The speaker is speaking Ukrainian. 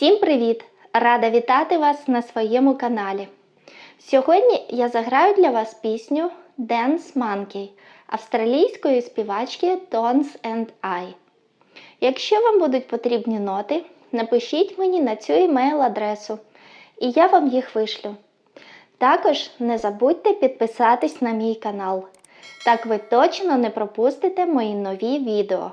Всім привіт! Рада вітати вас на своєму каналі. Сьогодні я заграю для вас пісню Dance Monkey австралійської співачки Tones and I. Якщо вам будуть потрібні ноти, напишіть мені на цю емейл-адресу, і я вам їх вишлю. Також не забудьте підписатись на мій канал. Так ви точно не пропустите мої нові відео.